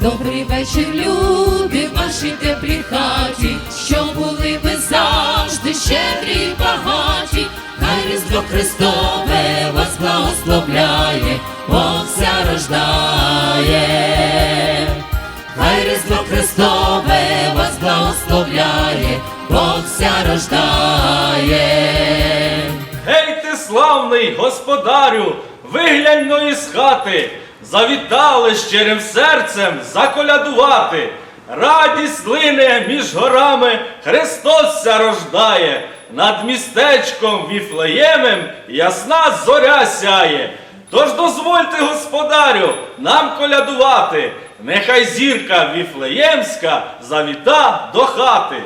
Добрий вечір, люди, в вашій теплій хаті, що були ви завжди щедрі й багаті, хай Різдво Христове вас благословляє, Бог ся рождає. Хай Різдво Христове вас благословляє, Бог ся рождає. Гей ти славний господарю, виглянь но із хати, завітали щирим серцем заколядувати. Радість лине між горами, Христос ся рождає, над містечком Віфлеємем ясна зоря сяє. Тож дозвольте, господарю, нам колядувати, нехай зірка Віфлеємська завіта до хати.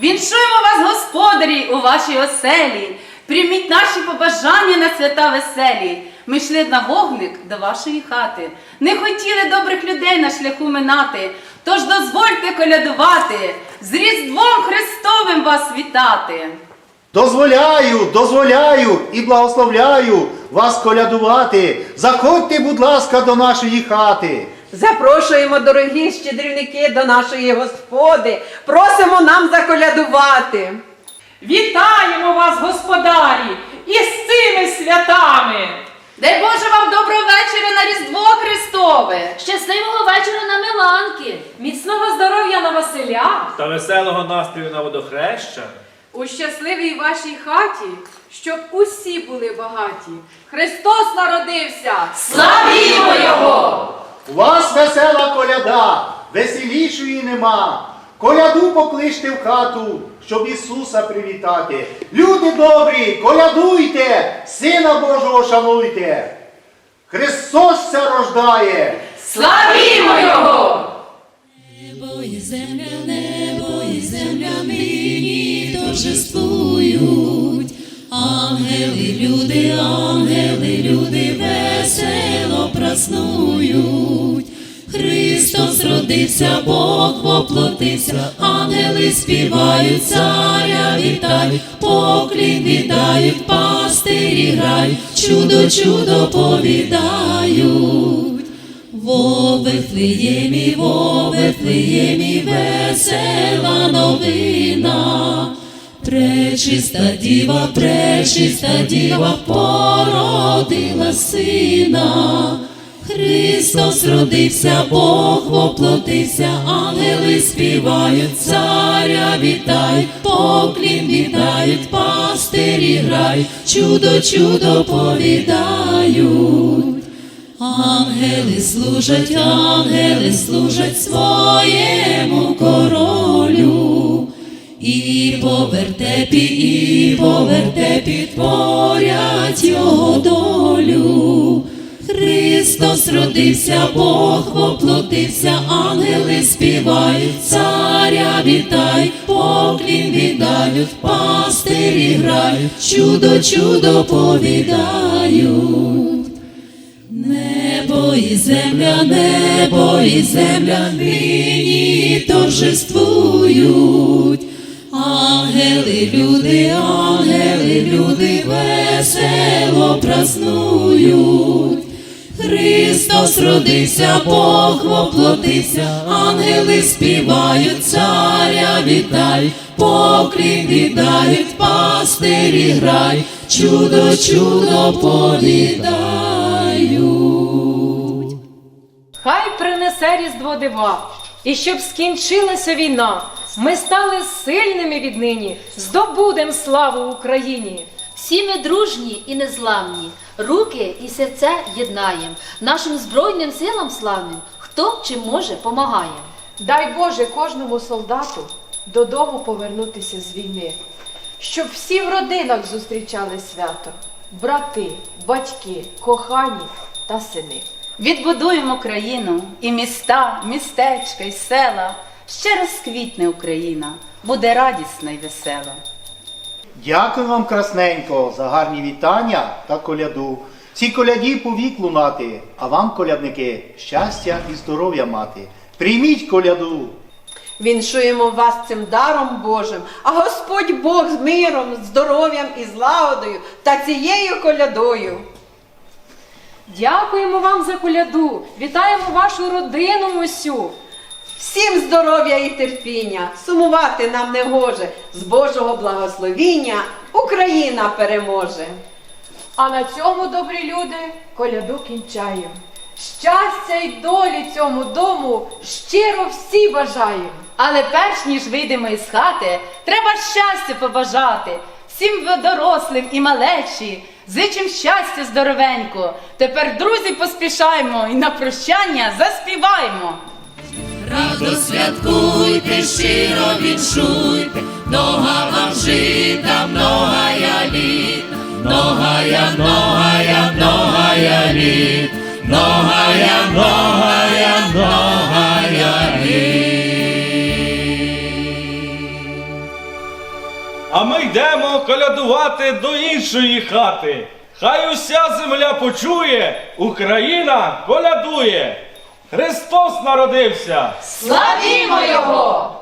Віншуємо вас, господарі, у вашій оселі. Прийміть наші побажання на свята веселі. Ми йшли на вогник до вашої хати. Не хотіли добрих людей на шляху минати. Тож дозвольте колядувати, з Різдвом Христовим вас вітати. Дозволяю, дозволяю і благословляю вас колядувати. Заходьте, будь ласка, до нашої хати. Запрошуємо, дорогі щедрівники, до нашої господи. Просимо нам заколядувати. Вітаємо вас, господарі, із цими святами! Дай Боже вам доброго вечора на Різдво Христове! Щасливого вечора на Миланки! Міцного здоров'я на Василя! Та веселого настрою на водохреща. У щасливій вашій хаті, щоб усі були багаті. Христос народився! Славімо Його! У вас весела коляда, веселішої нема. Коляду покличте в хату, щоб Ісуса привітати. Люди добрі, колядуйте, Сина Божого шануйте. Христос ся рождає. Славімо Його! Небо і земля, небо і земля нині торжествують. Ангели, люди, ангели, люди весело праснують. Христос родився, Бог воплотився, ангели співають, царя вітають, поклін віддають, пастирі грають, чудо, чудо повідають. Вифлеємі, во весела новина. Пречиста діва, пречиста діва породила сина. Христос родився, Бог воплотився, ангели співають, царя вітають, поклін віддають, пастирі грають, чудо, чудо повідають. Ангели служать, ангели служать своєму королю. І по вертепі, і по вертепі творять його долю. Христос родився, Бог воплотився, ангели співають, царя вітають, поклін віддають, пастирі грають, чудо, чудо повідають. І земля, небо і земля нині торжествують. Ангели, люди, ангели, люди весело празнують. Христос родився, Бог воплотився, ангели співають, царя вітають, поклін віддають, пастирі грають, чудо, чудо повідають. Хай принесе різдво дива, і щоб скінчилася війна, ми стали сильними віднині, здобудем славу Україні. Всі ми дружні і незламні, руки і серця єднаєм, нашим збройним силам славним, хто чим може, помагає. Дай Боже кожному солдату додому повернутися з війни, щоб всі в родинах зустрічали свято, брати, батьки, кохані та сини. Відбудуємо країну і міста, містечка й села. Ще розквітне Україна, буде радісна й весела. Дякую вам, красненько, за гарні вітання та коляду. Ці коляді повік лунати, а вам, колядники, щастя і здоров'я мати. Прийміть коляду. Віншуємо вас цим даром Божим, а Господь Бог з миром, здоров'ям і злагодою та цією колядою. Дякуємо вам за коляду. Вітаємо вашу родину усю. Всім здоров'я і терпіння, сумувати нам не гоже. З Божого благословіння Україна переможе. А на цьому, добрі люди, коляду кінчаємо. Щастя й долі цьому дому щиро всі бажаємо. Але перш ніж вийдемо із хати, треба щастя побажати. Всім дорослим і малечі, зичим щастя здоровенько. Тепер, друзі, поспішаймо і на прощання заспіваємо. Радо святкуйте, щиро віншуйте, нога вам жита, многая літ, многая, многая, многая літ, многая, многая, многая йдемо колядувати до іншої хати. Хай уся земля почує, Україна колядує. Христос народився! Славімо його!